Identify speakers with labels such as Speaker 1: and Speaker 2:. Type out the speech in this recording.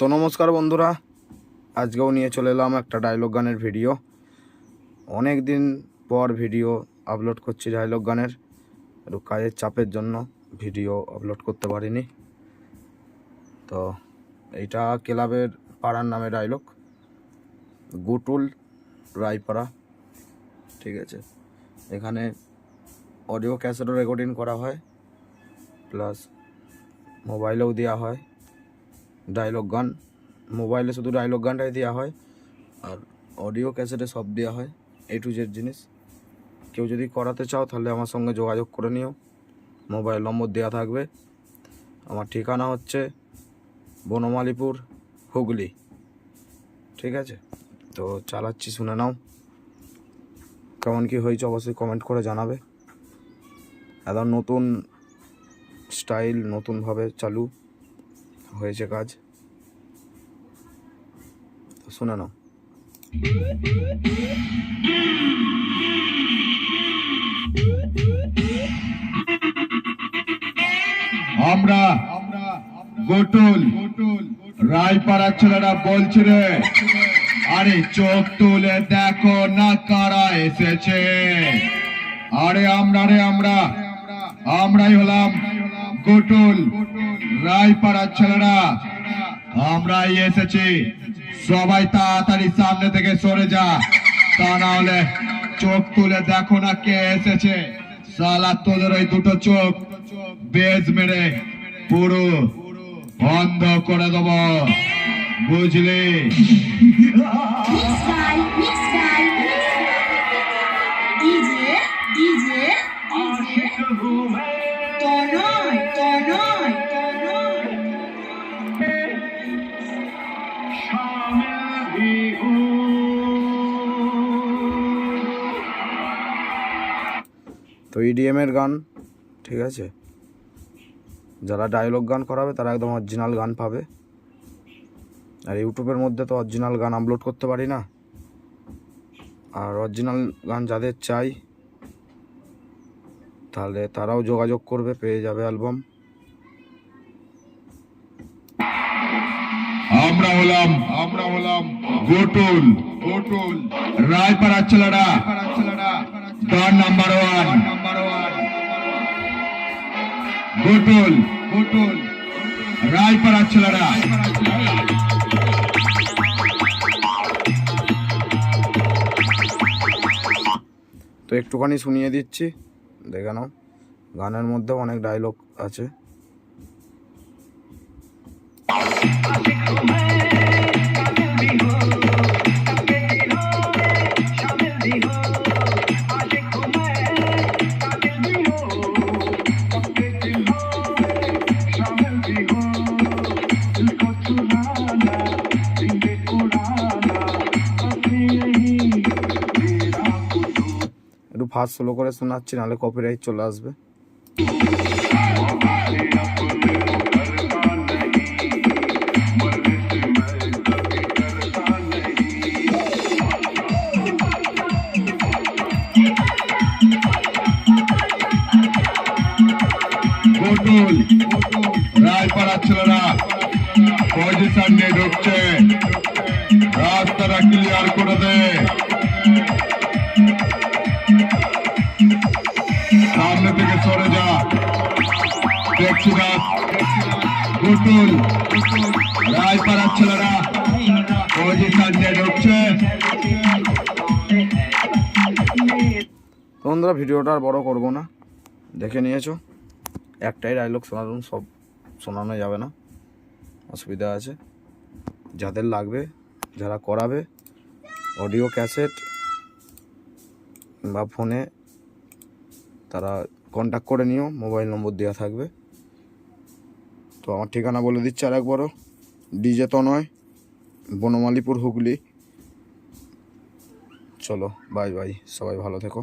Speaker 1: তো নমস্কার বন্ধুরা, আজকেও নিয়ে চলে এলাম একটা ডায়লগ গানের ভিডিও অনেক দিন পর ভিডিও আপলোড করছি ডায়লগ গানের, একটু কাজের চাপের জন্য ভিডিও আপলোড করতে পারিনি। তো এইটা ক্লাবের পাড়ার নামে ডায়লগ গুটুল রায়পাড়া, ঠিক আছে? এখানে অডিও ক্যাসেটও রেকর্ডিং করা হয় প্লাস মোবাইলেও দেওয়া হয়। ডায়লগ গান মোবাইলে শুধু ডায়লগ গানটাই দেওয়া হয়, আর অডিও ক্যাসেটে সব দেওয়া হয় এ টু জেড জিনিস। কেউ যদি করাতে চাও, তাহলে আমার সঙ্গে যোগাযোগ করে নিও। মোবাইল নম্বর দেওয়া থাকবে। আমার ঠিকানা হচ্ছে বনমালীপুর, হুগলি। ঠিক আছে? তো চালাচ্ছি, শুনে নাও। কেমন কি হয়েছে, অবশ্যই কমেন্ট করে জানাবে। একদম নতুন স্টাইল নতুনভাবে চালু হয়েছে কাজ। তো শুনে নাও।
Speaker 2: আমরা গোটুল রায়পাড়া ছেলেরা বলছি রে, আরে চোখ তুলে দেখো না কারা এসেছে। আরে আমরা রে আমরা, আমরাই হলাম গোটুল রায়পাড়া ছেলেরা, আমরাই এসেছি। সবাই তাড়াতাড়ি সামনে থেকে সরে যা। তা না হলে চোখ তুলে দেখো না কে এসেছে। সালা, তোদের ওই দুটো চোখ। বেজ মেরে পুরো বন্ধ করে দেব। বুঝলি?
Speaker 1: তো EDM এর গান, ঠিক আছে? যারা ডায়লগ গান করাবে, তারা একদম অরিজিনাল গান পাবে। আর ইউটিউবের মধ্যে তো অরিজিনাল গান আপলোড করতে পারি না। আর অরিজিনাল গান যাদের চাই, তাহলে তারাও যোগাযোগ করবে, পেয়ে যাবে অ্যালবাম
Speaker 2: আমরা হলাম আমরা হলাম গোটুল। গোটুল রায়পাড়া ছেলেরা গান number one. Number one Gotul Gotul Raipara ছেলেরা।
Speaker 1: তো একটুখানি শুনিয়ে দিচ্ছি, দেখে গানের মধ্যে অনেক ডায়লগ আছে। একটু ফাস্ট স্লো করে শোনাচ্ছি, নাহলে কপিরাইট চলে আসবে।
Speaker 2: রায়পাড়া ছেলেরা পজিশন নিয়ে ঢুকছে। রাস্তাটা ক্লিয়ার করে দে।
Speaker 1: বন্ধুরা, ভিডিওটা আর বড় করব না। দেখে নিয়েছো? একটাই ডায়লগ শোনালাম, সব শোনানো যাবে না। অসুবিধা আছে। যাদের লাগবে, যারা করাবে অডিও ক্যাসেট বা ফোনে তারা কন্ট্যাক্ট করে নিও মোবাইল নম্বর দেওয়া থাকবে। তো আমার ঠিকানা বলে দিচ্ছি আর একবারও ডিজে তো নয়, বনমালীপুর হুগলি। চলো বাই বাই সবাই ভালো থেকো।